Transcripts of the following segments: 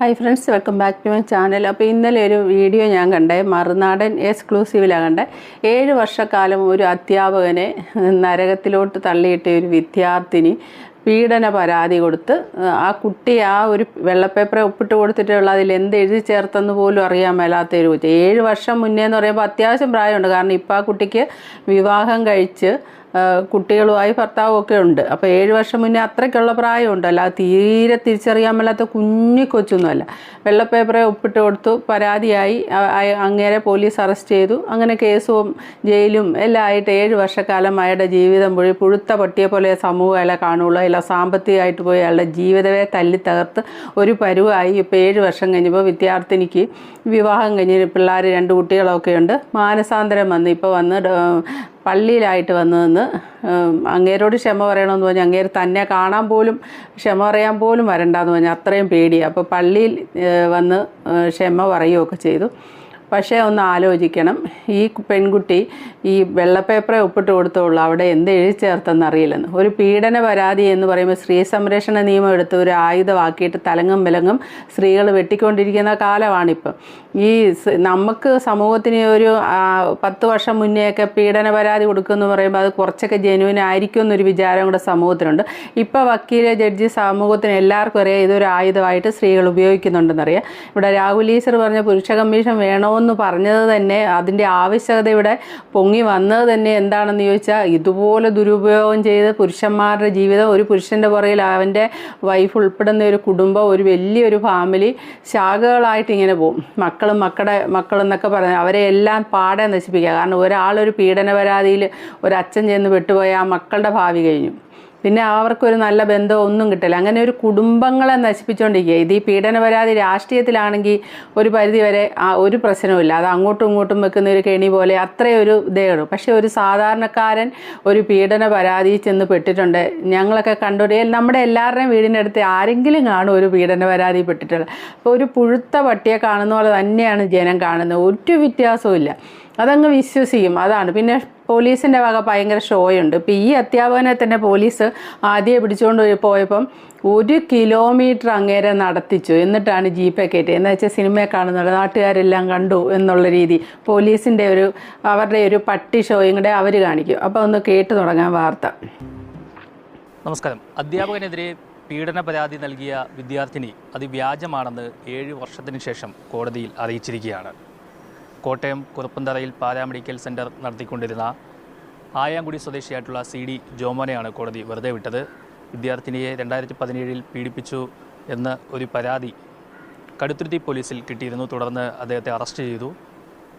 Hi friends welcome back to my channel അപ്പോൾ ഇന്നലെ ഒരു വീഡിയോ ഞാൻ കണ്ടേ. മറുനാടൻ എക്സ്ക്ലൂസീവിലാണ് കണ്ടേ. ഏഴ് വർഷക്കാലം ഒരു അധ്യാപകനെ നരകത്തിലോട്ട് തള്ളിയിട്ട ഒരു വിദ്യാർത്ഥിനി പീഡന പരാതി കൊടുത്ത് ആ കുട്ടി ആ ഒരു വെള്ളപ്പേപ്പറെ ഒപ്പിട്ട് കൊടുത്തിട്ടുള്ള അതിൽ എന്ത് എഴുതി ചേർത്തെന്ന് പോലും അറിയാൻ മേലാത്ത ഒരു ഏഴ് വർഷം മുന്നേ എന്ന് പറയുമ്പോൾ അത്യാവശ്യം പ്രായമുണ്ട്. കാരണം ഇപ്പോൾ ആ കുട്ടിക്ക് വിവാഹം കഴിച്ച് കുട്ടികളുമായി ഭർത്താവും ഒക്കെ ഉണ്ട്. അപ്പോൾ ഏഴ് വർഷം മുന്നേ അത്രയ്ക്കുള്ള പ്രായമുണ്ട്. അല്ലാതെ തീരെ തിരിച്ചറിയാൻ മേലാത്ത കുഞ്ഞു കൊച്ചൊന്നുമല്ല. വെള്ളപ്പേപ്പറെ ഒപ്പിട്ട് കൊടുത്തു പരാതിയായി. അങ്ങേരെ പോലീസ് അറസ്റ്റ് ചെയ്തു. അങ്ങനെ കേസും ജയിലും എല്ലാം ആയിട്ട് ഏഴ് വർഷക്കാലം അയാളുടെ ജീവിതം പോയി പുഴുത്ത പട്ടിയെ പോലെ സമൂഹം അയാളെ കാണുള്ളൂ. അയാളെ സാമ്പത്തികമായിട്ട് പോയി അയാളുടെ ജീവിതമേ തല്ലി തകർത്ത് ഒരു പരുവായി. ഇപ്പോൾ ഏഴ് വർഷം കഴിഞ്ഞപ്പോൾ വിദ്യാർത്ഥിനിക്ക് വിവാഹം കഴിഞ്ഞ് പിള്ളേർ രണ്ട് കുട്ടികളൊക്കെ ഉണ്ട്. മാനസാന്തരം വന്ന്. ഇപ്പോൾ വന്ന് പള്ളിയിലായിട്ട് വന്നു നിന്ന് അങ്ങേരോട് ക്ഷമ പറയണമെന്ന് പറഞ്ഞാൽ അങ്ങേര് തന്നെ കാണാൻ പോലും ക്ഷമ പറയാൻ പോലും വരണ്ടെന്ന് പറഞ്ഞാൽ അത്രയും പേടിയാണ് അപ്പോൾ പള്ളിയിൽ വന്ന് ക്ഷമ പറയുകയൊക്കെ ചെയ്തു. പക്ഷേ ഒന്ന് ആലോചിക്കണം. ഈ പെൺകുട്ടി ഈ വെള്ളപ്പേപ്പറെ ഒപ്പിട്ട് കൊടുത്തോളൂ. അവിടെ എന്ത് എഴുതി ചേർത്തെന്ന് അറിയില്ലെന്ന്. ഒരു പീഡന പരാതി എന്ന് പറയുമ്പോൾ സ്ത്രീ സംരക്ഷണ നിയമം എടുത്ത് ഒരു ആയുധമാക്കിയിട്ട് തലങ്ങും വിലങ്ങും സ്ത്രീകൾ വെട്ടിക്കൊണ്ടിരിക്കുന്ന കാലമാണിപ്പം. ഈ നമുക്ക് സമൂഹത്തിന് ഒരു പത്ത് വർഷം മുന്നേയൊക്കെ പീഡന പരാതി കൊടുക്കുമെന്ന് പറയുമ്പോൾ അത് കുറച്ചൊക്കെ ജെനുവിൻ ആയിരിക്കും എന്നൊരു വിചാരം കൂടെ സമൂഹത്തിനുണ്ട്. ഇപ്പോൾ വക്കീല ജഡ്ജി സമൂഹത്തിന് എല്ലാവർക്കും അറിയാം ഇതൊരു ആയുധമായിട്ട് സ്ത്രീകൾ ഉപയോഗിക്കുന്നുണ്ടെന്നറിയാം. ഇവിടെ രാഹുൽ ഈശ്വർ പറഞ്ഞ പുരുഷ കമ്മീഷൻ വേണമെന്ന് പറഞ്ഞത് തന്നെ അതിന്റെ ആവശ്യകത ഇവിടെ പൊങ്ങി വന്നത് തന്നെ എന്താണെന്ന് ചോദിച്ചാൽ ഇതുപോലെ ദുരുപയോഗം ചെയ്ത് പുരുഷന്മാരുടെ ജീവിതം ഒരു പുരുഷന്റെ പുറയിൽ അവന്റെ വൈഫ് ഉൾപ്പെടുന്ന ഒരു കുടുംബം ഒരു വലിയൊരു ഫാമിലി ശാഖകളായിട്ട് ഇങ്ങനെ പോകും. മക്കളും മക്കളുടെ മക്കളെന്നൊക്കെ പറഞ്ഞ് അവരെ എല്ലാം പാടെ നശിപ്പിക്കുക. കാരണം ഒരാളൊരു പീഡന പരാതിയിൽ ഒരു അച്ഛൻ ചെന്ന് വിട്ടുപോയ ആ മക്കളുടെ ഭാവി കഴിഞ്ഞു. പിന്നെ അവർക്കൊരു നല്ല ബന്ധമോ ഒന്നും കിട്ടില്ല. അങ്ങനെ ഒരു കുടുംബങ്ങളെ നശിപ്പിച്ചുകൊണ്ടിരിക്കുക ഇത് ഈ പീഡന പരാതി രാഷ്ട്രീയത്തിലാണെങ്കിൽ ഒരു പരിധി വരെ ഒരു പ്രശ്നവുമില്ല അത് അങ്ങോട്ടും ഇങ്ങോട്ടും വെക്കുന്ന ഒരു കെണി പോലെ അത്രയൊരു ഇതേ പക്ഷേ ഒരു സാധാരണക്കാരൻ ഒരു പീഡന പരാതി ചെന്ന് പെട്ടിട്ടുണ്ട്. ഞങ്ങളൊക്കെ കണ്ടൊരു നമ്മുടെ എല്ലാവരുടെയും വീടിനടുത്ത് ആരെങ്കിലും കാണും ഒരു പീഡന പരാതി പെട്ടിട്ടുള്ളത്. അപ്പോൾ ഒരു പുഴുത്ത പട്ടിയെ കാണുന്ന പോലെ തന്നെയാണ് ജനം കാണുന്നത്. ഒരു വ്യത്യാസവും അതങ്ങ് വിശ്വസിക്കും അതാണ്. പിന്നെ പോലീസിന്റെ വക ഭയങ്കര ഷോയുണ്ട് ഇപ്പം ഈ അധ്യാപകനെ തന്നെ പോലീസ് ആദ്യം പിടിച്ചുകൊണ്ട് പോയി- പോയപ്പം ഒരു കിലോമീറ്റർ അങ്ങേരെ നടത്തിച്ചു. എന്നിട്ടാണ് ജീപ്പെ കയറ്റിയത് എന്ന് വെച്ചാൽ സിനിമയെ കാണുന്നുള്ളത് നാട്ടുകാരെല്ലാം കണ്ടു എന്നുള്ള രീതി. പോലീസിന്റെ ഒരു അവരുടെ ഒരു പട്ടി ഷോയും കൂടെ അവർ കാണിക്കും. അപ്പോൾ ഒന്ന് കേട്ടു തുടങ്ങാൻ വാർത്ത. നമസ്കാരം. അധ്യാപകനെതിരെ പീഡന പരാതി നൽകിയ വിദ്യാർത്ഥിനി അത് വ്യാജമാണെന്ന് ഏഴ് വർഷത്തിന് ശേഷം കോടതിയിൽ അറിയിച്ചിരിക്കുകയാണ്. കോട്ടയം കുറുപ്പന്തറയിൽ പാരാമെഡിക്കൽ സെന്റർ നടത്തിക്കൊണ്ടിരുന്ന ആയാങ്കുടി സ്വദേശിയായിട്ടുള്ള സി ഡി ജോമോനെയാണ് കോടതി വെറുതെ വിട്ടത്. വിദ്യാർത്ഥിനിയെ രണ്ടായിരത്തി പതിനേഴിൽ പീഡിപ്പിച്ചു എന്ന ഒരു പരാതി കടുത്തുരുത്തി പോലീസിൽ കിട്ടിയിരുന്നു. തുടർന്ന് അദ്ദേഹത്തെ അറസ്റ്റ് ചെയ്തു.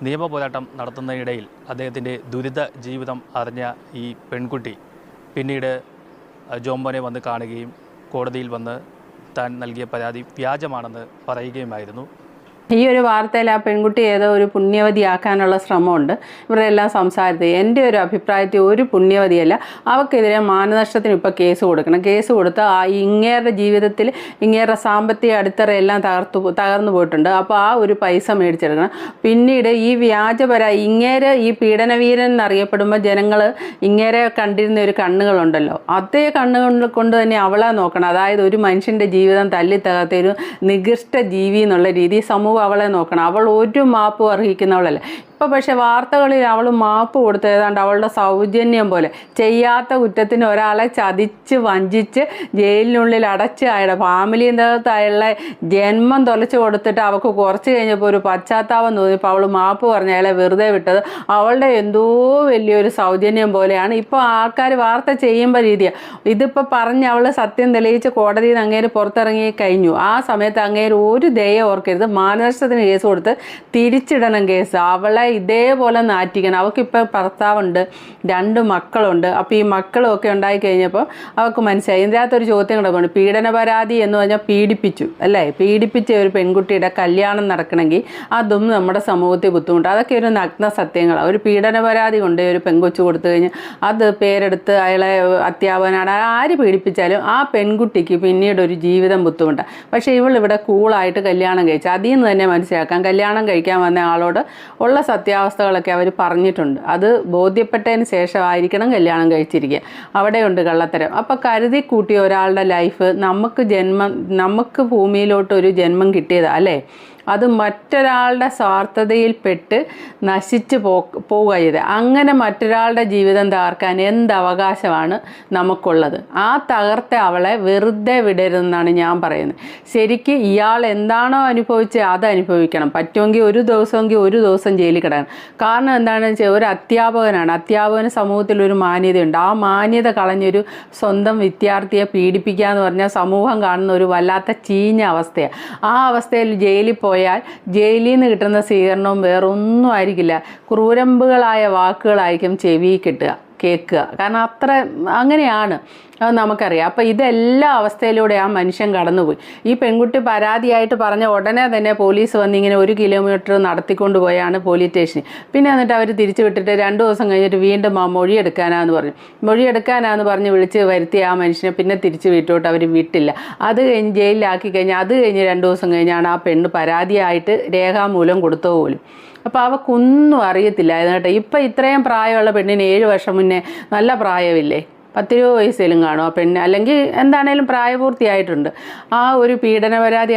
നിയമ പോരാട്ടം നടത്തുന്നതിനിടയിൽ അദ്ദേഹത്തിന്റെ ദുരിത ജീവിതം അറിഞ്ഞ ഈ പെൺകുട്ടി പിന്നീട് ജോമോനെ വന്ന് കാണുകയും കോടതിയിൽ വന്ന് താൻ നൽകിയ പരാതി വ്യാജമാണെന്ന് പറയുകയുമായിരുന്നു. ഈ ഒരു വാർത്തയിൽ ആ പെൺകുട്ടി ഏതോ ഒരു പുണ്യവതിയാക്കാനുള്ള ശ്രമമുണ്ട്. ഇവരുടെ എല്ലാം സംസാരത്തിൽ എന്റെ ഒരു അഭിപ്രായത്തിൽ ഒരു പുണ്യവതിയല്ല. അവർക്കെതിരെ മാനനഷ്ടത്തിന് ഇപ്പോൾ കേസ് കൊടുക്കണം. കേസ് കൊടുത്ത് ആ ഇങ്ങേരുടെ ജീവിതത്തിൽ ഇങ്ങേരുടെ സാമ്പത്തിക അടിത്തറ എല്ലാം തകർത്തു തകർന്നു പോയിട്ടുണ്ട്. അപ്പോൾ ആ ഒരു പൈസ മേടിച്ചെടുക്കണം. പിന്നീട് ഈ വ്യാജപര ഇങ്ങേര് ഈ പീഡനവീരൻ എന്നറിയപ്പെടുമ്പോൾ ജനങ്ങൾ ഇങ്ങേരെ കണ്ടിരുന്ന ഒരു കണ്ണുകളുണ്ടല്ലോ. അതേ കണ്ണുകൾ കൊണ്ട് തന്നെ അവളെ നോക്കണം. അതായത് ഒരു മനുഷ്യന്റെ ജീവിതം തല്ലി തകർത്ത ഒരു നികൃഷ്ട ജീവി എന്നുള്ള രീതി സമൂഹം അവളെ നോക്കണം. അവൾ ഒരു മാപ്പും അർഹിക്കുന്നവളല്ല. ഇപ്പം പക്ഷെ വാർത്തകളിൽ അവൾ മാപ്പ് കൊടുത്ത് ഏതാണ്ട് അവളുടെ സൗജന്യം പോലെ ചെയ്യാത്ത കുറ്റത്തിന് ഒരാളെ ചതിച്ച് വഞ്ചിച്ച് ജയിലിനുള്ളിൽ അടച്ച് അയാളുടെ ഫാമിലി അയാളെ ജന്മം തൊലച്ച് കൊടുത്തിട്ട് അവൾക്ക് കുറച്ച് കഴിഞ്ഞപ്പോൾ ഒരു പശ്ചാത്താപം തോന്നിയപ്പോൾ അവൾ മാപ്പ് പറഞ്ഞ് അയാളെ വെറുതെ വിട്ടത്. അവളുടെ എന്തോ വലിയൊരു സൗജന്യം പോലെയാണ് ഇപ്പോൾ ആൾക്കാർ വാർത്ത ചെയ്യുമ്പോൾ രീതിയാണ് ഇതിപ്പോൾ പറഞ്ഞ് അവൾ സത്യം തെളിയിച്ച് കോടതിയിൽ നിന്ന് അങ്ങേര് പുറത്തിറങ്ങി കഴിഞ്ഞു. ആ സമയത്ത് അങ്ങേര് ഒരു ദയ ഓർക്കരുത്. മാനനഷ്ടത്തിന് കേസ് കൊടുത്ത് തിരിച്ചിടണം കേസ്. അവളെ ഇതേപോലെ നാറ്റിക്കണം. അവൾക്കിപ്പോൾ ഭർത്താവുണ്ട് രണ്ട് മക്കളുണ്ട്. അപ്പോൾ ഈ മക്കളൊക്കെ ഉണ്ടായി കഴിഞ്ഞപ്പോൾ അവൾക്ക് മനസ്സിലായി. ഇതിനകത്തൊരു ചോദ്യം കൂടെ പോകണം പീഡന പരാതി എന്ന് പറഞ്ഞാൽ പീഡിപ്പിച്ചു അല്ലേ? പീഡിപ്പിച്ച ഒരു പെൺകുട്ടിയുടെ കല്യാണം നടക്കണമെങ്കിൽ അതും നമ്മുടെ സമൂഹത്തിൽ ബുദ്ധിമുട്ട്. അതൊക്കെ ഒരു നഗ്ന സത്യങ്ങളാണ് ഒരു പീഡന പരാതി കൊണ്ട് ഒരു പെൺകൊച്ചു കൊടുത്തു കഴിഞ്ഞാൽ അത് പേരെടുത്ത് അയാളെ അധ്യാപകനാണ്. ആര് പീഡിപ്പിച്ചാലും ആ പെൺകുട്ടിക്ക് പിന്നീട് ഒരു ജീവിതം ബുദ്ധിമുട്ടാണ് പക്ഷേ ഇവൾ ഇവിടെ കൂളായിട്ട് കല്യാണം കഴിച്ചു. അതിൽ നിന്ന് തന്നെ മനസ്സിലാക്കാം. കല്യാണം കഴിക്കാൻ വന്ന ആളോട് ഉള്ള സത്യം സത്യാവസ്ഥകളൊക്കെ അവർ പറഞ്ഞിട്ടുണ്ട്. അത് ബോധ്യപ്പെട്ടതിന് ശേഷമായിരിക്കണം കല്യാണം കഴിച്ചിരിക്കുക. അവിടെയുണ്ട് കള്ളത്തരം. അപ്പം കരുതി കൂട്ടിയ ഒരാളുടെ ലൈഫ് നമുക്ക് ജന്മം നമുക്ക് ഭൂമിയിലോട്ട് ഒരു ജന്മം കിട്ടിയതാ അല്ലേ? അത് മറ്റൊരാളുടെ സ്വാർത്ഥതയിൽപ്പെട്ട് നശിച്ചു പോ പോവുക ചെയ്ത് അങ്ങനെ മറ്റൊരാളുടെ ജീവിതം തകർക്കാൻ എന്ത് അവകാശമാണ് നമുക്കുള്ളത്? ആ തകർത്ത അവളെ വെറുതെ വിടരുതെന്നാണ് ഞാൻ പറയുന്നത്. ശരിക്ക് ഇയാൾ എന്താണോ അനുഭവിച്ചത് അത് അനുഭവിക്കണം. പറ്റുമെങ്കിൽ ഒരു ദിവസമെങ്കിൽ ഒരു ദിവസം ജയിലിൽ കിടക്കണം. കാരണം എന്താണെന്ന് വെച്ചാൽ ഒരു അധ്യാപകനാണ്. അധ്യാപകന് സമൂഹത്തിൽ ഒരു മാന്യതയുണ്ട്. ആ മാന്യത കളഞ്ഞൊരു സ്വന്തം വിദ്യാർത്ഥിയെ പീഡിപ്പിക്കുക എന്ന് പറഞ്ഞാൽ സമൂഹം കാണുന്ന ഒരു വല്ലാത്ത ചീഞ്ഞ അവസ്ഥയാണ്. ആ അവസ്ഥയിൽ ജയിലിൽ പോയാൽ ജയിലിൽ നിന്ന് കിട്ടുന്ന സ്വീകരണവും വേറൊന്നും ആയിരിക്കില്ല. ക്രൂരമ്പുകളായ വാക്കുകളായിരിക്കും ചെവി കിട്ടുക. കേൾക്കുക. കാരണം അത്ര അങ്ങനെയാണ്. അത് നമുക്കറിയാം. അപ്പോൾ ഇതെല്ലാ അവസ്ഥയിലൂടെ ആ മനുഷ്യൻ കടന്നുപോയി. ഈ പെൺകുട്ടി പരാതിയായിട്ട് പറഞ്ഞ ഉടനെ തന്നെ പോലീസ് വന്ന് ഇങ്ങനെ ഒരു കിലോമീറ്റർ നടത്തിക്കൊണ്ട് പോയാണ് പോലീസ് സ്റ്റേഷനിൽ. പിന്നെ എന്നിട്ട് അവർ തിരിച്ചു വിട്ടിട്ട് രണ്ട് ദിവസം കഴിഞ്ഞിട്ട് വീണ്ടും ആ മൊഴിയെടുക്കാനാന്ന് പറഞ്ഞു. മൊഴിയെടുക്കാനാന്ന് പറഞ്ഞ് വിളിച്ച് വരുത്തിയ ആ മനുഷ്യനെ പിന്നെ തിരിച്ച് വീട്ടോട്ട് അവർ വിട്ടില്ല. അത് കഴിഞ്ഞ് ജയിലിലാക്കി കഴിഞ്ഞാൽ അത് കഴിഞ്ഞ് രണ്ട് ദിവസം കഴിഞ്ഞാണ് ആ പെണ്ണ് പരാതിയായിട്ട് രേഖാമൂലം കൊടുത്തോ പോലും. അപ്പോൾ അവക്കൊന്നും അറിയത്തില്ലായിരുന്നു കേട്ടോ ഇപ്പം ഇത്രയും പ്രായമുള്ള പെണ്ണിന് ഏഴ് വർഷം മുന്നേ നല്ല പ്രായമില്ലേ? പത്തിരുപത് വയസ്സിലും കാണും ആ പെണ്ണ്. അല്ലെങ്കിൽ എന്താണേലും പ്രായപൂർത്തിയായിട്ടുണ്ട്. ആ ഒരു പീഡന പരാതി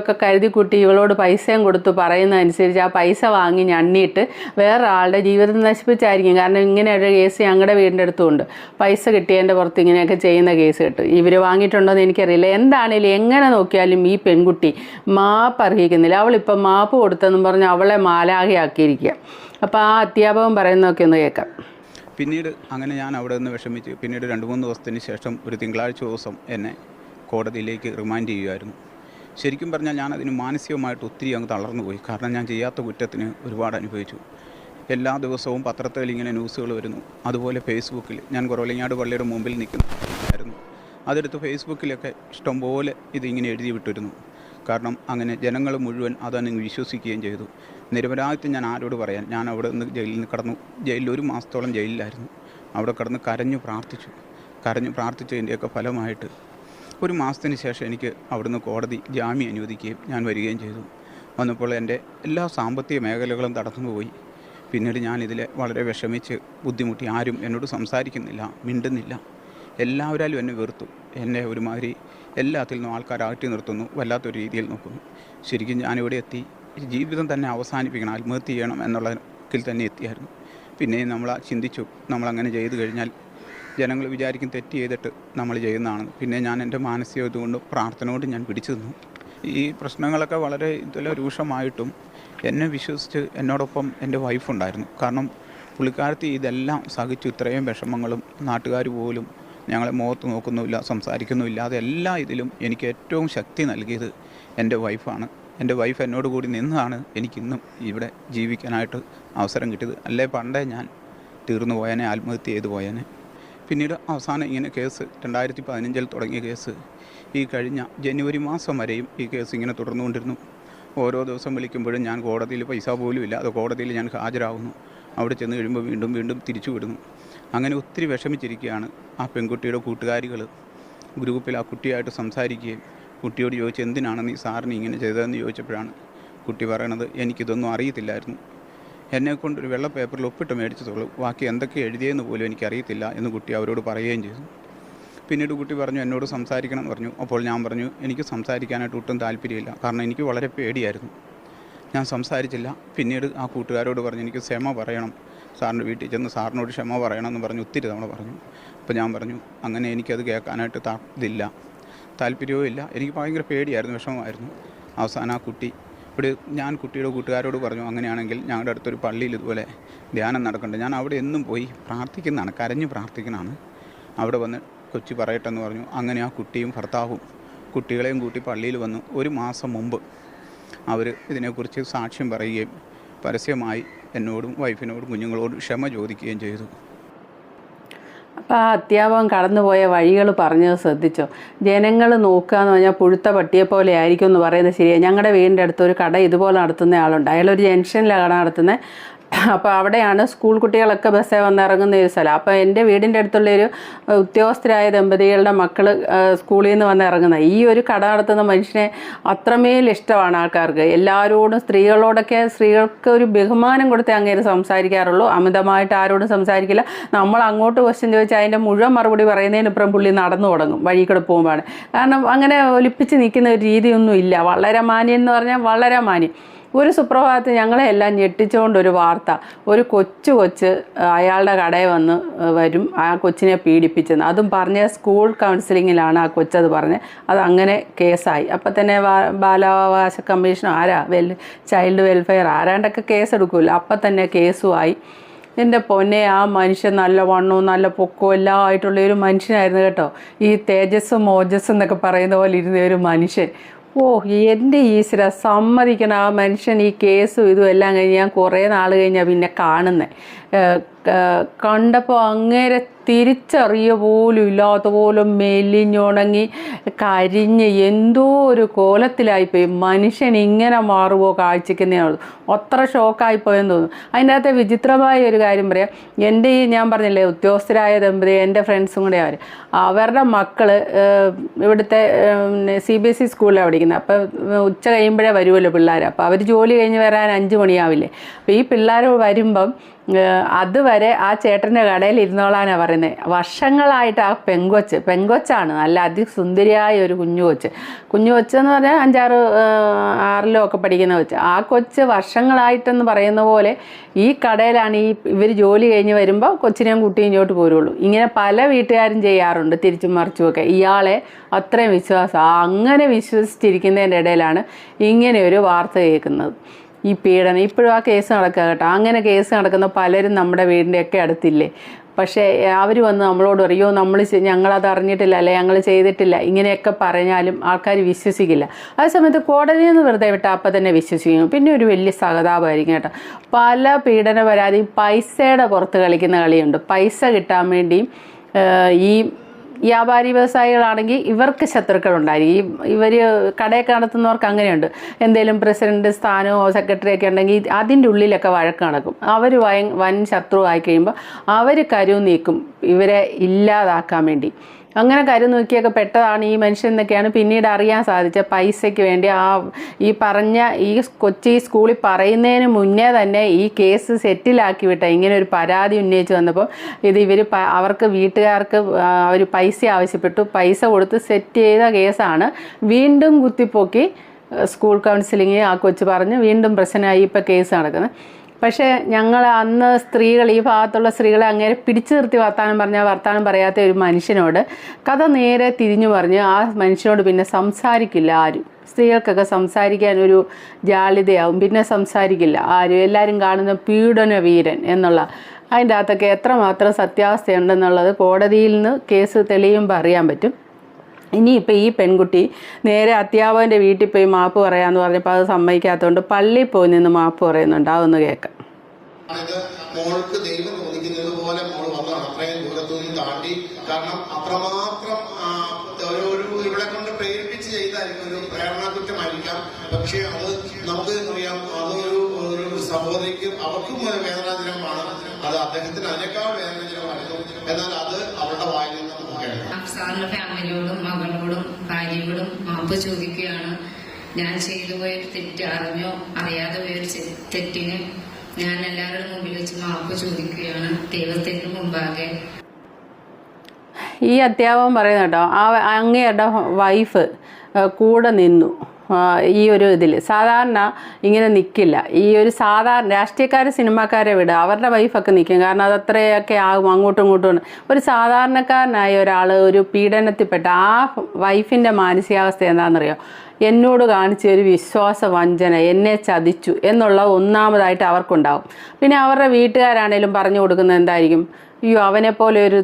ഒക്കെ കരുതി കൂട്ടി ഇവളോട് പൈസയും കൊടുത്തു പറയുന്നതനുസരിച്ച് ആ പൈസ വാങ്ങി ഞണ്ണിയിട്ട് വേറെ ആളുടെ ജീവിതം നശിപ്പിച്ചായിരിക്കും. കാരണം ഇങ്ങനെ ഒരു കേസ് ഞങ്ങളുടെ വീടിന്റെ അടുത്തുണ്ട്. പൈസ കിട്ടിയതിന്റെ പുറത്ത് ഇങ്ങനെയൊക്കെ ചെയ്യുന്ന കേസ് കിട്ടും. ഇവർ വാങ്ങിയിട്ടുണ്ടോ എന്ന് എനിക്കറിയില്ല. എന്താണേലും എങ്ങനെ നോക്കിയാലും ഈ പെൺകുട്ടി മാപ്പ് അർഹിക്കുന്നില്ല. അവളിപ്പം മാപ്പ് കൊടുത്തെന്നും പറഞ്ഞ് അവളെ മാലാകയാക്കിയിരിക്കുക അപ്പോൾ ആ അധ്യാപകൻ പറയുന്നതൊക്കെ ഒന്ന് കേൾക്കാം. പിന്നീട് അങ്ങനെ ഞാൻ അവിടെ നിന്ന് വിഷമിച്ച് പിന്നീട് രണ്ട് മൂന്ന് ദിവസത്തിന് ശേഷം ഒരു തിങ്കളാഴ്ച ദിവസം എന്നെ കോടതിയിലേക്ക് റിമാൻഡ് ചെയ്യുമായിരുന്നു ശരിക്കും പറഞ്ഞാൽ ഞാൻ അതിന് മാനസികമായിട്ട് ഒത്തിരി അങ്ങ് തളർന്നു പോയി. കാരണം ഞാൻ ചെയ്യാത്ത കുറ്റത്തിന് ഒരുപാട് അനുഭവിച്ചു. എല്ലാ ദിവസവും പത്രത്തിൽ ഇങ്ങനെ ന്യൂസുകൾ വരുന്നു. അതുപോലെ ഫേസ്ബുക്കിൽ ഞാൻ കുറവലങ്ങാട് പള്ളിയുടെ മുമ്പിൽ നിൽക്കുന്നു അതെടുത്ത് ഫേസ്ബുക്കിലൊക്കെ ഇഷ്ടംപോലെ ഇതിങ്ങനെ എഴുതി വിട്ടിരുന്നു. കാരണം അങ്ങനെ ജനങ്ങൾ മുഴുവൻ അതങ്ങ് വിശ്വസിക്കുകയും ചെയ്തു. നിരപരാധിത്വം ഞാൻ ആരോട് പറയാൻ? ഞാൻ അവിടെ നിന്ന് ജയിലിൽ നിന്ന് കടന്നു. ജയിലിൽ ഒരു മാസത്തോളം ജയിലിലായിരുന്നു. അവിടെ കടന്ന് കരഞ്ഞു പ്രാർത്ഥിച്ചു. കരഞ്ഞു പ്രാർത്ഥിച്ചതിന്റെയൊക്കെ ഫലമായിട്ട് ഒരു മാസത്തിന് ശേഷം എനിക്ക് അവിടുന്ന് കോടതി ജാമ്യം അനുവദിക്കുകയും ഞാൻ വരികയും ചെയ്തു. വന്നപ്പോൾ എന്റെ എല്ലാ സാമ്പത്തിക മേഖലകളും തടസ്സമുപോയി പിന്നീട് ഞാൻ ഇതിൽ വളരെ വിഷമിച്ച് ബുദ്ധിമുട്ടി ആരും എന്നോട് സംസാരിക്കുന്നില്ല മിണ്ടുന്നില്ല. എല്ലാവരും എന്നെ വെറുത്തു. എന്നെ ഒരുമാതിരി എല്ലാത്തിൽ നിന്നും ആൾക്കാർ അകറ്റി നിർത്തുന്നു വല്ലാത്തൊരു രീതിയിൽ നോക്കുന്നു. ശരിക്കും ഞാനിവിടെ എത്തി ജീവിതം തന്നെ അവസാനിപ്പിക്കണം ആത്മഹത്യ ചെയ്യണം എന്നുള്ളതിൽ തന്നെ എത്തിയായിരുന്നു. പിന്നെ നമ്മൾ ചിന്തിച്ചു നമ്മളങ്ങനെ ചെയ്തു കഴിഞ്ഞാൽ ജനങ്ങൾ വിചാരിക്കും തെറ്റ് ചെയ്തിട്ട് നമ്മൾ ചെയ്യുന്നതാണ്. പിന്നെ ഞാൻ എന്റെ മാനസിക ഇതുകൊണ്ട് കൊണ്ട് ഞാൻ പിടിച്ചു നിന്നു. ഈ പ്രശ്നങ്ങളൊക്കെ വളരെ ഇതുപോലെ രൂക്ഷമായിട്ടും എന്നെ വിശ്വസിച്ച് എന്നോടൊപ്പം എന്റെ വൈഫുണ്ടായിരുന്നു കാരണം പുള്ളിക്കാരത്തി ഇതെല്ലാം സഹിച്ചു ഇത്രയും വിഷമങ്ങളും നാട്ടുകാർ പോലും ഞങ്ങളെ മുഖത്ത് നോക്കുന്നുമില്ല സംസാരിക്കുന്നുമില്ല. അതെല്ലാ ഇതിലും എനിക്ക് ഏറ്റവും ശക്തി നൽകിയത് എന്റെ വൈഫാണ്. എന്റെ വൈഫ് എന്നോട് കൂടി നിന്നാണ് എനിക്കിന്നും ഇവിടെ ജീവിക്കാനായിട്ട് അവസരം കിട്ടിയത്. അല്ലേ പണ്ടേ ഞാൻ തീർന്നു പോയനെ ആത്മഹത്യ ചെയ്തു പോയനെ. പിന്നീട് അവസാനം ഇങ്ങനെ കേസ് രണ്ടായിരത്തി പതിനഞ്ചിൽ തുടങ്ങിയ കേസ്. ഈ കഴിഞ്ഞ ജനുവരി മാസം വരെയും ഈ കേസ് ഇങ്ങനെ തുടർന്നുകൊണ്ടിരുന്നു. ഓരോ ദിവസം വിളിക്കുമ്പോഴും ഞാൻ കോടതിയിൽ പൈസ പോലും ഇല്ല അത് കോടതിയിൽ ഞാൻ ഹാജരാകുന്നു അവിടെ ചെന്ന് കഴിയുമ്പോൾ വീണ്ടും വീണ്ടും തിരിച്ചു വിടുന്നു. അങ്ങനെ ഒത്തിരി വിഷമിച്ചിരിക്കുകയാണ് ആ പെൺകുട്ടിയുടെ കൂട്ടുകാരികൾ. ഗ്രൂപ്പിൽ ആ കുട്ടിയായിട്ട് സംസാരിക്കുകയും കുട്ടിയോട് ചോദിച്ചു എന്തിനാണ് നീ സാറിന് ഇങ്ങനെ ചെയ്തതെന്ന് ചോദിച്ചപ്പോഴാണ് കുട്ടി പറയണത് എനിക്കിതൊന്നും അറിയത്തില്ലായിരുന്നു. എന്നെക്കൊണ്ട് ഒരു വെള്ള പേപ്പറിൽ ഒപ്പിട്ട് മേടിച്ചതുള്ളൂ. ബാക്കി എന്തൊക്കെ എഴുതിയെന്ന് പോലും എനിക്കറിയത്തില്ല എന്ന് കുട്ടി അവരോട് പറയുകയും ചെയ്തു. പിന്നീട് കുട്ടി പറഞ്ഞു എന്നോട് സംസാരിക്കണം എന്ന് പറഞ്ഞു. അപ്പോൾ ഞാൻ പറഞ്ഞു എനിക്ക് സംസാരിക്കാനായിട്ട് ഒട്ടും താല്പര്യമില്ല. കാരണം എനിക്ക് വളരെ പേടിയായിരുന്നു. ഞാൻ സംസാരിച്ചില്ല. പിന്നീട് ആ കൂട്ടുകാരോട് പറഞ്ഞു എനിക്ക് ക്ഷമ പറയണം. സാറിന്റെ വീട്ടിൽ ചെന്ന് സാറിനോട് ക്ഷമ പറയണമെന്ന് പറഞ്ഞ് ഒത്തിരി തവണ പറഞ്ഞു. അപ്പോൾ ഞാൻ പറഞ്ഞു അങ്ങനെ എനിക്കത് കേൾക്കാനായിട്ട് താ ഇതില്ല. താല്പര്യവും ഇല്ല. എനിക്ക് ഭയങ്കര പേടിയായിരുന്നു വിഷമമായിരുന്നു. അവസാനം ആ കുട്ടി ഇവിടെ ഞാൻ കുട്ടിയുടെ കൂട്ടുകാരോട് പറഞ്ഞു അങ്ങനെയാണെങ്കിൽ ഞങ്ങളുടെ അടുത്തൊരു പള്ളിയിൽ ഇതുപോലെ ധ്യാനം നടക്കുന്നുണ്ട് ഞാൻ അവിടെ എന്നും പോയി പ്രാർത്ഥിക്കുന്നതാണ് കരഞ്ഞ് പ്രാർത്ഥിക്കുന്നതാണ്. അവിടെ വന്ന് കൊച്ചി പറയട്ടെ എന്ന് പറഞ്ഞു. അങ്ങനെ ആ കുട്ടിയും ഭർത്താവും കുട്ടികളെയും കൂട്ടി പള്ളിയിൽ വന്നു. ഒരു മാസം മുമ്പ് അവർ ഇതിനെക്കുറിച്ച് സാക്ഷ്യം പറയുകയും പരസ്യമായി എന്നോടും വൈഫിനോടും കുഞ്ഞുങ്ങളോടും ക്ഷമ ചോദിക്കുകയും ചെയ്തു. അപ്പോൾ ആ അധ്യാപകൻ കടന്നുപോയ വഴികൾ പറഞ്ഞത് ശ്രദ്ധിച്ചോ? ജനങ്ങൾ നോക്കുക എന്ന് പറഞ്ഞാൽ പുഴുത്ത പട്ടിയെ പോലെ ആയിരിക്കും എന്ന് പറയുന്നത് ശരിയാണ് ഞങ്ങളുടെ വീടിന്റെ അടുത്ത് ഒരു കട ഇതുപോലെ നടത്തുന്ന ആളുണ്ട്. അയാളൊരു ജംഗ്ഷനിലാണ് കട നടത്തുന്നത് അപ്പോൾ അവിടെയാണ് സ്കൂൾ കുട്ടികളൊക്കെ ബസ്സേ വന്ന് ഇറങ്ങുന്ന ഒരു സ്ഥലം. അപ്പോൾ എന്റെ വീടിന്റെ അടുത്തുള്ള ഒരു ഉദ്യോഗസ്ഥരായ ദമ്പതികളുടെ മക്കൾ സ്കൂളിൽ നിന്ന് വന്ന് ഇറങ്ങുന്നത് ഈ ഒരു കട നടത്തുന്ന മനുഷ്യനെ അത്രമേൽ ഇഷ്ടമാണ് ആൾക്കാർക്ക്. എല്ലാവരോടും സ്ത്രീകളോടൊക്കെ സ്ത്രീകൾക്ക് ഒരു ബഹുമാനം കൊടുത്തേ അങ്ങേര് സംസാരിക്കാറുള്ളൂ. അമിതമായിട്ട് ആരോടും സംസാരിക്കില്ല. നമ്മൾ അങ്ങോട്ട് ക്വസ്റ്റ്യൻ ചോദിച്ചാൽ അതിന്റെ മുഴുവൻ മറുപടി പറയുന്നതിനിപ്പുറം പുള്ളി നടന്നു തുടങ്ങും വഴി കൂടെ പോകുമ്പോഴാണ്. കാരണം അങ്ങനെ ഒലിപ്പിച്ച് നിൽക്കുന്ന ഒരു രീതിയൊന്നും ഇല്ല. വളരെ മാന്യം എന്ന് പറഞ്ഞാൽ വളരെ മാന്യം. ഒരു സുപ്രഭാതത്തിൽ ഞങ്ങളെ എല്ലാം ഞെട്ടിച്ചുകൊണ്ട് ഒരു വാർത്ത. ഒരു കൊച്ചു കൊച്ച് അയാളുടെ കടയിൽ വന്ന് വരും. ആ കൊച്ചിനെ പീഡിപ്പിച്ചെന്ന്. അതും പറഞ്ഞ സ്കൂൾ കൗൺസിലിങ്ങിലാണ് ആ കൊച്ചത് പറഞ്ഞത് അത് അങ്ങനെ കേസായി. അപ്പം തന്നെ ബാലാവകാശ കമ്മീഷൻ ആരാ? വെൽ ചൈൽഡ് വെൽഫെയർ ആരാണ്ടൊക്കെ കേസ് അപ്പം തന്നെ കേസുമായി. എന്റെ പൊന്നെ ആ മനുഷ്യൻ നല്ല വണ്ണവും നല്ല പൊക്കവും എല്ലാം ആയിട്ടുള്ള ഒരു മനുഷ്യനായിരുന്നു കേട്ടോ. ഈ തേജസ്സും മോജസ് എന്നൊക്കെ പറയുന്ന പോലെ ഇരുന്ന ഒരു മനുഷ്യൻ. ഓ എന്റെ ഈശ്വര സമ്മതിക്കണം ആ മനുഷ്യൻ ഈ കേസും ഇതും എല്ലാം കഴിഞ്ഞ് ഞാൻ കുറേ നാൾ കഴിഞ്ഞാൽ പിന്നെ കാണുന്നത് കണ്ടപ്പോൾ അങ്ങേരെ തിരിച്ചറിയ പോലും ഇല്ലാത്ത പോലെ മെലിഞ്ഞുണങ്ങി കരിഞ്ഞ് എന്തോ ഒരു കോലത്തിലായിപ്പോയി. മനുഷ്യൻ ഇങ്ങനെ മാറുമോ കാഴ്ചക്കുന്നേ അത്ര ഷോക്കായിപ്പോയെന്ന് തോന്നുന്നു. അതിന്റെ അകത്തെ വിചിത്രമായ ഒരു കാര്യം പറയാം. എന്റെ ഈ ഞാൻ പറഞ്ഞില്ലേ ഉദ്യോഗസ്ഥരായ ദമ്പതി എന്റെ ഫ്രണ്ട്സും കൂടെ അവർ അവരുടെ മക്കൾ ഇവിടുത്തെ സി ബി എസ് ഇ സ്കൂളിലാണ് പഠിക്കുന്നത്. അപ്പോൾ ഉച്ച കഴിയുമ്പോഴേ വരുമല്ലോ പിള്ളേർ അപ്പോൾ അവർ ജോലി കഴിഞ്ഞ് വരാൻ അഞ്ച് മണിയാവില്ലേ. അപ്പോൾ ഈ പിള്ളേർ വരുമ്പം അതുവരെ ആ ചേട്ടന്റെ കടയിൽ ഇരുന്നോളാനാണ് പറയുന്നത് വർഷങ്ങളായിട്ട് ആ പെങ്കൊച്ച് പെങ്കൊച്ചാണ്. നല്ല അതിസുന്ദരിയായ ഒരു കുഞ്ഞു കൊച്ച് കുഞ്ഞു കൊച്ചെന്ന് പറഞ്ഞാൽ അഞ്ചാറ് ആറിലോ ഒക്കെ പഠിക്കുന്ന കൊച്ച്. ആ കൊച്ച് വർഷങ്ങളായിട്ടെന്ന് പറയുന്ന പോലെ ഈ കടയിലാണ് ഈ ഇവർ ജോലി കഴിഞ്ഞ് വരുമ്പോൾ കൊച്ചിനെയും കുട്ടിയും ഇങ്ങോട്ട് പോരുള്ളൂ. ഇങ്ങനെ പല വീട്ടുകാരും ചെയ്യാറുണ്ട് തിരിച്ചും മറിച്ചുമൊക്കെ ഇയാളെ അത്രയും വിശ്വാസം അങ്ങനെ വിശ്വസിച്ചിരിക്കുന്നതിന്റെ ഇടയിലാണ് ഇങ്ങനെ ഒരു വാർത്ത കേൾക്കുന്നത്. ഈ പീഡനം. ഇപ്പോഴും ആ കേസ് നടക്കുക കേട്ടോ. അങ്ങനെ കേസ് നടക്കുന്ന പലരും നമ്മുടെ വീടിന്റെയൊക്കെ അടുത്തില്ലേ. പക്ഷേ അവർ വന്ന് നമ്മളോട് പറയോ നമ്മൾ ഞങ്ങളത് അറിഞ്ഞിട്ടില്ല അല്ലെ? ഞങ്ങൾ ചെയ്തിട്ടില്ല. ഇങ്ങനെയൊക്കെ പറഞ്ഞാലും ആൾക്കാർ വിശ്വസിക്കില്ല. ആ സമയത്ത് കോടതിയിൽ നിന്ന് വെറുതെ വിട്ടാൽ അപ്പം തന്നെ വിശ്വസിക്കും. പിന്നെ ഒരു വലിയ സഹതാപമായിരിക്കും കേട്ടോ. പല പീഡന പരാതിയും പൈസയുടെ പുറത്ത് കളിക്കുന്ന കളിയുണ്ട്. പൈസ കിട്ടാൻ വേണ്ടിയും ഈ വ്യാപാരി വ്യവസായികളാണെങ്കിൽ ഇവർക്ക് ശത്രുക്കൾ ഉണ്ടായിരിക്കും ഇവർ കടയൊക്കെ നടത്തുന്നവർക്ക് അങ്ങനെയുണ്ട്. എന്തെങ്കിലും പ്രസിഡന്റ് സ്ഥാനമോ സെക്രട്ടറി ഒക്കെ ഉണ്ടെങ്കിൽ അതിന്റെ ഉള്ളിലൊക്കെ വഴക്ക് നടക്കും. അവർ വൻ ശത്രു കഴിയുമ്പോൾ അവർ കരു നീക്കും. ഇവരെ ഇല്ലാതാക്കാൻ വേണ്ടി. അങ്ങനെ കരു നോക്കിയൊക്കെ പെട്ടതാണ് ഈ മനുഷ്യൻ എന്നൊക്കെയാണ് പിന്നീട് അറിയാൻ സാധിച്ചത്. പൈസയ്ക്ക് വേണ്ടി ആ ഈ പറഞ്ഞ ഈ കൊച്ചി സ്കൂളിൽ പറയുന്നതിന് മുന്നേ തന്നെ ഈ കേസ് സെറ്റിലാക്കി വിട്ട. ഇങ്ങനെ ഒരു പരാതി ഉന്നയിച്ച് വന്നപ്പോൾ ഇത് ഇവർ അവർക്ക് വീട്ടുകാർക്ക് അവർ പൈസ ആവശ്യപ്പെട്ടു. പൈസ കൊടുത്ത് സെറ്റ് ചെയ്ത കേസാണ്. വീണ്ടും കുത്തിപ്പോക്കി സ്കൂൾ കൗൺസിലിങ് ആ കൊച്ചു പറഞ്ഞ് വീണ്ടും പ്രശ്നമായി ഇപ്പോൾ കേസ് നടക്കുന്നത് പക്ഷേ ഞങ്ങൾ അന്ന് സ്ത്രീകൾ ഈ ഭാഗത്തുള്ള സ്ത്രീകളെ അങ്ങനെ പിടിച്ചു നിർത്തി വർത്താനം പറഞ്ഞാൽ വർത്താനം പറയാത്ത ഒരു മനുഷ്യനോട് കഥ നേരെ തിരിഞ്ഞു പറഞ്ഞ് ആ മനുഷ്യനോട് പിന്നെ സംസാരിക്കില്ല ആരും. സ്ത്രീകൾക്കൊക്കെ സംസാരിക്കാൻ ഒരു ജാളിതയാവും പിന്നെ സംസാരിക്കില്ല ആരും. എല്ലാവരും കാണുന്ന പീഡന വീരൻ എന്നുള്ള അതിന്റെ അകത്തൊക്കെ എത്രമാത്രം സത്യാവസ്ഥയുണ്ടെന്നുള്ളത് കോടതിയിൽ നിന്ന് കേസ് തെളിയുമ്പോൾ അറിയാൻ പറ്റും. ഇനിയിപ്പോൾ ഈ പെൺകുട്ടി നേരെ അധ്യാപകന്റെ വീട്ടിൽ പോയി മാപ്പ് പറയാമെന്ന് പറഞ്ഞപ്പോൾ അത് സമ്മതിക്കാത്തതുകൊണ്ട് പള്ളിയിൽ പോയി നിന്ന് മാപ്പ് പറയുന്നുണ്ട്. അതൊന്ന് കേൾക്കാം തോന്നിക്കുന്നത് പോലെ മോൾ വന്നതാണ് അത്രയും ദൂരത്തു നിന്ന് താണ്ടി കാരണം അത്രമാത്രം ആ, ഒരു ഒരു ഇവിടെ കൊണ്ട് പ്രേരിപ്പിച്ച് ചെയ്തായിരിക്കും ഒരു പ്രേരണ കുറ്റമായിരിക്കാം പക്ഷേ അത് നമുക്ക് അറിയാം അത് ഒരു ഒരു സഹോദരിക്ക് അവർക്കും വേദനാജനകമാണ് അത് അദ്ദേഹത്തിന് അതിനേക്കാൾ വേദനാജനകമായിരുന്നു എന്നാൽ അത് അവരുടെ വായിൽ നിന്ന് നമുക്ക് സാറിന്റെ ഫാമിലിയോടും മകളോടും ഭാര്യയോടും മാപ്പ് ചോദിക്കുകയാണ്. ഞാൻ ചെയ്തു പോയ തെറ്റ് അറിഞ്ഞോ അറിയാതെ പോയൊരു തെറ്റിന് ഞാൻ എല്ലാവരുടെ മുമ്പിൽ വെച്ച് മാപ്പ് ചോദിക്കുകയാണ്. ദൈവത്തിന് മുമ്പാകെ. ഈ അധ്യാപകം പറയുന്ന കേട്ടോ ആ അങ്ങയുടെ വൈഫ് കൂടെ നിന്നു. ഈ ഒരു ഇതിൽ സാധാരണ ഇങ്ങനെ നിൽക്കില്ല ഈ ഒരു സാധാരണ രാഷ്ട്രീയക്കാരെ സിനിമാക്കാരെ വിടുക അവരുടെ വൈഫൊക്കെ നിൽക്കും കാരണം അത് അത്രയൊക്കെ ആകും അങ്ങോട്ടും ഇങ്ങോട്ടും. ഒരു സാധാരണക്കാരനായ ഒരാൾ ഒരു പീഡനത്തിൽപ്പെട്ട ആ വൈഫിന്റെ മാനസികാവസ്ഥ എന്താണെന്നറിയോ എന്നോട് കാണിച്ച ഒരു വിശ്വാസ വഞ്ചന എന്നെ ചതിച്ചു എന്നുള്ള ഒന്നാമതായിട്ട് അവർക്കുണ്ടാവും. പിന്നെ അവരുടെ വീട്ടുകാരാണേലും പറഞ്ഞു കൊടുക്കുന്നത് എന്തായിരിക്കും? അയ്യോ അവനെ പോലെ ഒരു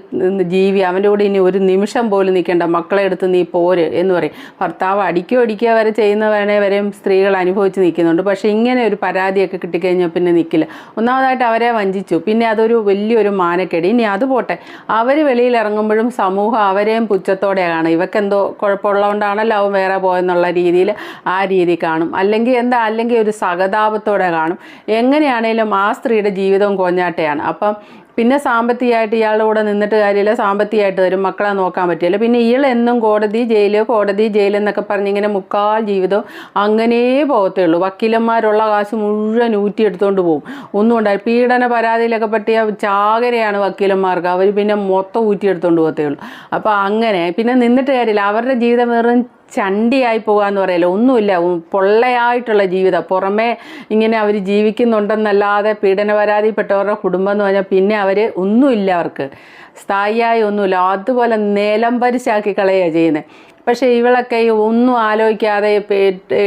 ജീവി അവന്റെ കൂടെ ഇനി ഒരു നിമിഷം പോലും നിൽക്കേണ്ട മക്കളെ എടുത്ത് നീ പോര് എന്ന് പറയും. ഭർത്താവ് അടിക്കോ അടിക്കുക വരെ ചെയ്യുന്നവനെ വരെയും സ്ത്രീകൾ അനുഭവിച്ച് നിൽക്കുന്നുണ്ട്. പക്ഷേ ഇങ്ങനെ ഒരു പരാതിയൊക്കെ കിട്ടിക്കഴിഞ്ഞാൽ പിന്നെ നിൽക്കില്ല ഒന്നാമതായിട്ട് അവരെ വഞ്ചിച്ചു. പിന്നെ അതൊരു വലിയൊരു മാനക്കേട്. ഇനി അത് പോട്ടെ. അവർ വെളിയിൽ ഇറങ്ങുമ്പോഴും സമൂഹം അവരെയും പുച്ഛത്തോടെയാണ്. ഇവക്കെന്തോ കുഴപ്പമുള്ളതുകൊണ്ടാണല്ലോ അവൻ വേറെ പോയെന്നുള്ള രീതിയിൽ ആ രീതി കാണും. അല്ലെങ്കിൽ എന്താ? അല്ലെങ്കിൽ ഒരു സഹതാപത്തോടെ കാണും. എങ്ങനെയാണേലും ആ സ്ത്രീയുടെ ജീവിതവും കോഞ്ഞാട്ടയാണ്. അപ്പം പിന്നെ സാമ്പത്തികമായിട്ട് ഇയാളുടെ കൂടെ നിന്നിട്ട് കാര്യമില്ല. സാമ്പത്തികമായിട്ട് തരും മക്കളെ നോക്കാൻ പറ്റില്ല. പിന്നെ ഇയാൾ എന്നും കോടതി ജയിൽ കോടതി ജയിൽ എന്നൊക്കെ പറഞ്ഞ് ഇങ്ങനെ മുക്കാൽ ജീവിതം അങ്ങനെ പോകത്തേ ഉള്ളൂ. വക്കീലന്മാരുള്ള കാശ് മുഴുവൻ ഊറ്റിയെടുത്തുകൊണ്ട് പോകും ഒന്നും ഉണ്ടായി. പീഡന പരാതിയിലൊക്കെ പറ്റിയ ചാകരയാണ് വക്കീലന്മാർക്ക്. അവർ പിന്നെ മൊത്തം ഊറ്റിയെടുത്തുകൊണ്ട് പോകത്തേ ഉള്ളൂ. അപ്പോൾ അങ്ങനെ. പിന്നെ നിന്നിട്ട് കാര്യമില്ല. അവരുടെ ജീവിതം വെറും ചണ്ടിയായി പോകാന്ന് പറയല്ലോ? ഒന്നുമില്ല. പൊള്ളയായിട്ടുള്ള ജീവിതം. പുറമേ ഇങ്ങനെ അവർ ജീവിക്കുന്നുണ്ടെന്നല്ലാതെ പീഡന പരാതിപ്പെട്ടവരുടെ കുടുംബം എന്ന് പറഞ്ഞാൽ പിന്നെ അവർ ഒന്നുമില്ല അവർക്ക്. സ്ഥായിയായി ഒന്നുമില്ല. അതുപോലെ നിലം പരിശാക്കി കളയുക ചെയ്യുന്നത് പക്ഷേ ഇവളൊക്കെ ഒന്നും ആലോചിക്കാതെ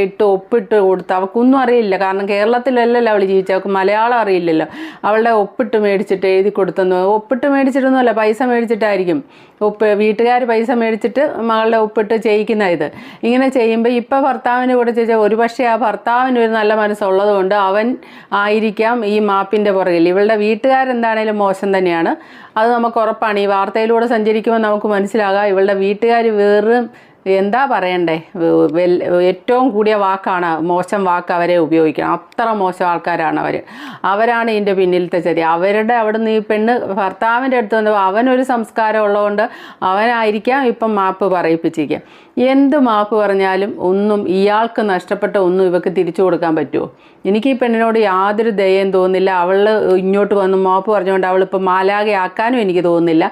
ഇട്ട് ഒപ്പിട്ട് കൊടുത്ത് അവൾക്കൊന്നും അറിയില്ല. കാരണം കേരളത്തിലല്ലല്ലോ അവൾ ജീവിച്ച അവൾക്ക് മലയാളം അറിയില്ലല്ലോ. അവളുടെ ഒപ്പിട്ട് മേടിച്ചിട്ട് എഴുതി കൊടുത്തെന്ന് ഒപ്പിട്ട് മേടിച്ചിട്ടൊന്നുമല്ല പൈസ മേടിച്ചിട്ടായിരിക്കും. ഒപ്പ് വീട്ടുകാർ പൈസ മേടിച്ചിട്ട് മകളുടെ ഒപ്പിട്ട് ചെയ്യിക്കുന്ന ഇത് ഇങ്ങനെ ചെയ്യുമ്പോൾ ഇപ്പം ഭർത്താവിന്റെ കൂടെ ചോദിച്ചാൽ ഒരു പക്ഷേ ആ ഭർത്താവിന് ഒരു നല്ല മനസ്സുള്ളത് കൊണ്ട് അവൻ ആയിരിക്കാം ഈ മാപ്പിന്റെ പുറകിൽ ഇവളുടെ വീട്ടുകാരെന്താണേലും മോശം തന്നെയാണ്. അത് നമുക്ക് ഉറപ്പാണ്. ഈ വാർത്തയിലൂടെ സഞ്ചരിക്കുമ്പോൾ നമുക്ക് മനസ്സിലാകാം. ഇവളുടെ വീട്ടുകാർ വെറും എന്താ പറയണ്ടേ? ഏറ്റവും കൂടിയ വാക്കാണ് മോശം വാക്ക് അവരെ ഉപയോഗിക്കണം. അത്ര മോശം ആൾക്കാരാണ് അവർ അവരാണ് ഇതിന്റെ പിന്നിലത്തെ ചതി അവരുടെ അവിടെ നിന്ന് ഈ പെണ്ണ് ഭർത്താവിന്റെ അടുത്ത് വന്നപ്പോൾ അവനൊരു സംസ്കാരം ഉള്ളതുകൊണ്ട് അവനായിരിക്കാം ഇപ്പം മാപ്പ് പറയിപ്പിച്ചിരിക്കുക. എന്ത് മാപ്പ് പറഞ്ഞാലും ഒന്നും ഇയാൾക്ക് നഷ്ടപ്പെട്ട ഒന്നും ഇവക്ക് തിരിച്ചു കൊടുക്കാൻ പറ്റുമോ? എനിക്ക് ഈ പെണ്ണിനോട് യാതൊരു ദയയും തോന്നുന്നില്ല. അവൾ ഇങ്ങോട്ട് വന്ന് മോപ്പ് പറഞ്ഞുകൊണ്ട് അവളിപ്പോൾ മാലാകയാക്കാനും എനിക്ക് തോന്നുന്നില്ല.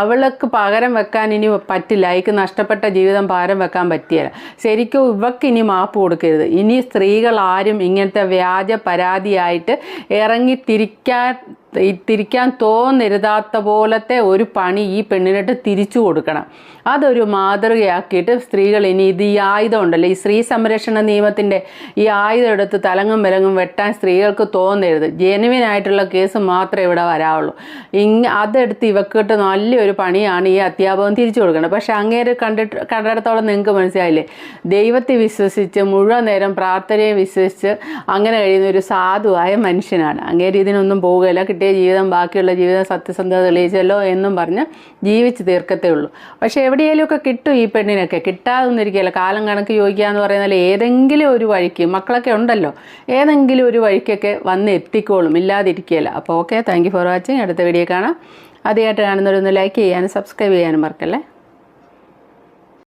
അവൾക്ക് പകരം വെക്കാൻ ഇനി പറ്റില്ല. അയക്ക് നഷ്ടപ്പെട്ട ജീവിതം പകരം വെക്കാൻ പറ്റിയല്ല. ശരിക്കും ഇവക്ക് ഇനി മാപ്പ് കൊടുക്കരുത്. ഇനി സ്ത്രീകൾ ആരും ഇങ്ങനത്തെ വ്യാജ പരാതിയായിട്ട് ഇറങ്ങി തിരിക്കാൻ തിരിക്കാൻ തോന്നരുതാത്ത പോലത്തെ ഒരു പണി ഈ പെണ്ണിനിട്ട് തിരിച്ചു കൊടുക്കണം. അതൊരു മാതൃകയാക്കിയിട്ട് സ്ത്രീകൾ ഇനി ഇത് ഈ ആയുധം ഉണ്ടല്ലോ. ഈ സ്ത്രീ സംരക്ഷണ നിയമത്തിന്റെ ഈ ആയുധം എടുത്ത് തലങ്ങും വിലങ്ങും വെട്ടാൻ സ്ത്രീകൾക്ക് തോന്നരുത്. ജെനുവിൻ ആയിട്ടുള്ള കേസ് മാത്രമേ ഇവിടെ വരാവുള്ളൂ. ഇങ് അതെടുത്ത് ഇവക്കിട്ട് നല്ലൊരു പണിയാണ് ഈ അധ്യാപകം തിരിച്ചു കൊടുക്കുന്നത് പക്ഷെ അങ്ങേര് കണ്ടിട്ട് കണ്ടിടത്തോളം നിങ്ങൾക്ക് മനസ്സിലായില്ലേ? ദൈവത്തെ വിശ്വസിച്ച് മുഴുവൻ നേരം പ്രാർത്ഥനയെ വിശ്വസിച്ച് അങ്ങനെ കഴിയുന്ന ഒരു സാധുവായ മനുഷ്യനാണ്. അങ്ങേര് ഇതിനൊന്നും പോവുകയില്ല. കിട്ടിയ ജീവിതം ബാക്കിയുള്ള ജീവിതം സത്യസന്ധത തെളിയിച്ചല്ലോ എന്നും പറഞ്ഞ് ജീവിച്ച് തീർക്കത്തേ ഉള്ളൂ. പക്ഷെ എവിടെയെങ്കിലുമൊക്കെ കിട്ടും ഈ പെണ്ണിനൊക്കെ. കിട്ടാതൊന്നിരിക്കുകയല്ല കാലം കണക്ക് ചോദിക്കാന്ന് എന്ന് പറയുന്നാൽ ഏതെങ്കിലും ഒരു വഴിക്ക് മക്കളൊക്കെ ഉണ്ടല്ലോ. ഏതെങ്കിലും ഒരു വഴിക്കൊക്കെ വന്ന് എത്തിക്കോളും. ഇല്ലാതിരിക്കുകയല്ല അപ്പോൾ ഓക്കെ. Thank for watching. അടുത്ത വീഡിയോ കാണാം. ആദ്യമായിട്ട് കാണുന്നവരൊന്ന് ലൈക്ക് ചെയ്യാനും സബ്സ്ക്രൈബ് ചെയ്യാനും മറക്കല്ലേ?